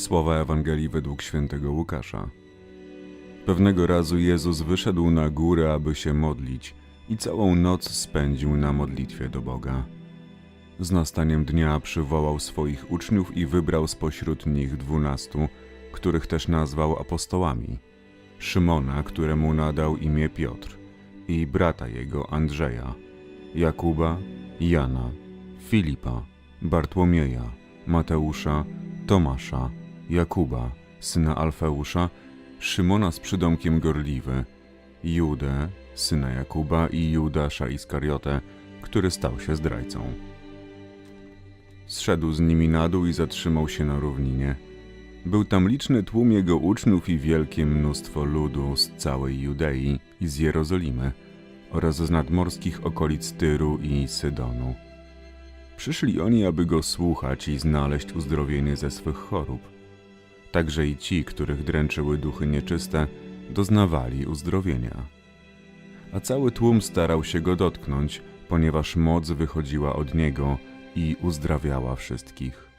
Słowa Ewangelii według świętego Łukasza. Pewnego razu Jezus wyszedł na górę, aby się modlić i całą noc spędził na modlitwie do Boga. Z nastaniem dnia przywołał swoich uczniów i wybrał spośród nich dwunastu, których też nazwał apostołami. Szymona, któremu nadał imię Piotr, i brata jego Andrzeja, Jakuba, Jana, Filipa, Bartłomieja, Mateusza, Tomasza, Jakuba, syna Alfeusza, Szymona z przydomkiem Gorliwy, Judę, syna Jakuba i Judasza Iskariotę, który stał się zdrajcą. Zszedł z nimi na dół i zatrzymał się na równinie. Był tam liczny tłum jego uczniów i wielkie mnóstwo ludu z całej Judei i z Jerozolimy oraz z nadmorskich okolic Tyru i Sydonu. Przyszli oni, aby go słuchać i znaleźć uzdrowienie ze swych chorób. Także i ci, których dręczyły duchy nieczyste, doznawali uzdrowienia. A cały tłum starał się go dotknąć, ponieważ moc wychodziła od niego i uzdrawiała wszystkich.